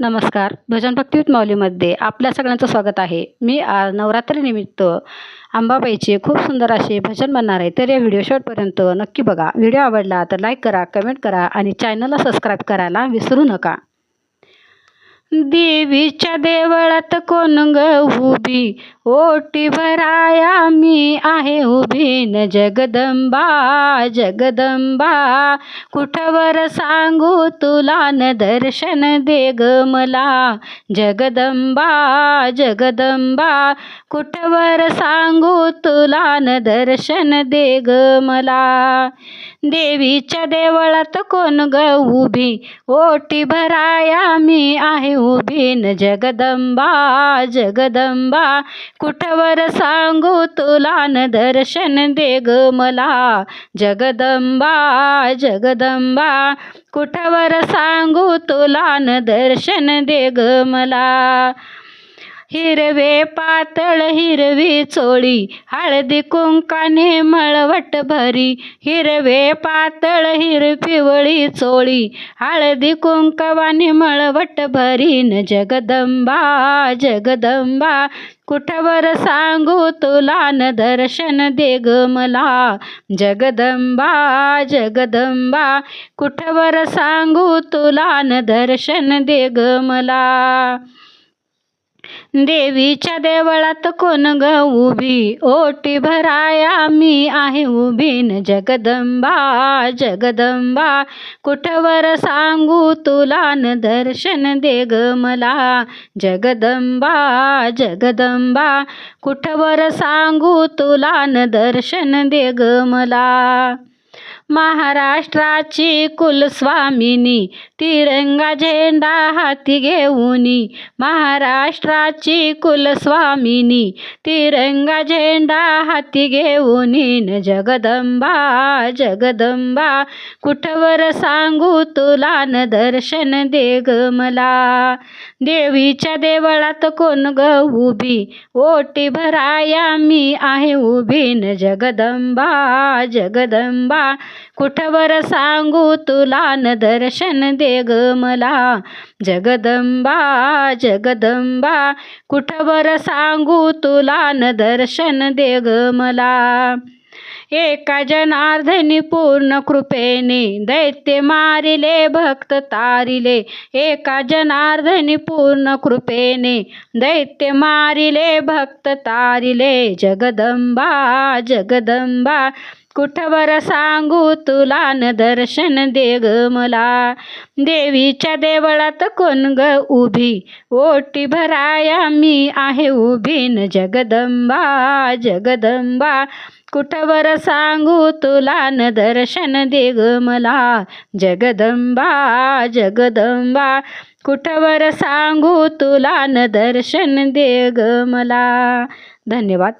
नमस्कार. भजन भक्तिवित माऊलीमध्ये आपल्या सगळ्यांचं स्वागत आहे. मी आज नवरात्रीनिमित्त अंबाबाईचे खूप सुंदर असे भजन म्हणणार आहे. तर या व्हिडिओ शॉर्टपर्यंत नक्की बघा. व्हिडिओ आवडला तर लाईक करा कमेंट करा आणि चॅनलला सबस्क्राईब करायला विसरू नका. देवीच्या देवळात कोण ग उभी? ओटी भराया मी आहे उभी. न जगदंबा जगदंबा कुठवर सांगू तुला? न दर्शन दे ग मला. जगदंबा जगदंबा कुठवर सांगू तुला? न दर्शन दे ग मला. देवीच्या देवळात कोण ग उभी? ओटी भराया मी आहे उभी जगदंबा जगदंबा कुठवर सांगू तुला न दर्शन दे ग मला. जगदंबा जगदंबा कुठवर सांगू तुला न दर्शन दे ग मला. हिरवे पातळ हिरवी चोळी हळदी कुंकाने मळवट भरी हिरवे पातळ हिर पिवळी चोळी हळदी कुंकवाने मळवट भरी न जगदंबा जगदंबा कुठवर सांगू तुला न दर्शन दे ग मला जगदंबा जगदंबा कुठवर सांगू तुला न दर्शन दे ग मला. देवीच्या देवळात कोण ग उभी? ओटी भराया मी आहे उभी न जगदंबा जगदंबा कुठवर सांगू तुला न दर्शन दे ग मला? जगदंबा जगदंबा कुठवर सांगू तुला न दर्शन दे ग मला? महाराष्ट्राची कुलस्वामिनी तिरंगा झेंडा हाती घेऊनी. महाराष्ट्राची कुलस्वामिनी तिरंगा झेंडा हाती घेऊनी. न जगदंबा जगदंबा कुठवर सांगू तुला? न दर्शन दे ग मला. देवीच्या देवळात कोण ग उभी? ओटी भराया मी आहे उभी. न जगदंबा जगदंबा कुठवर सांगू तुला न दर्शन दे ग मला. जगदंबा जगदंबा कुठवर सांगू तुला न दर्शन दे ग मला. एका जनार्दनी पूर्ण कृपेने दैत्य मारिले भक्त तारिले. एका जनार्दनी पूर्ण कृपेने दैत्य मारिले भक्त तारिले. जगदंबा जगदंबा कुठवर सांगू तुला न दर्शन दे ग मला? देवीच्या देवळात कोण ग उभी? ओटी भराया मी आहे उभी न जगदंबा जगदंबा. कुठवर सांगू तुला न दर्शन दे ग मला? जगदंबा जगदंबा. कुठवर सांगू तुला न दर्शन दे ग मला? धन्यवाद.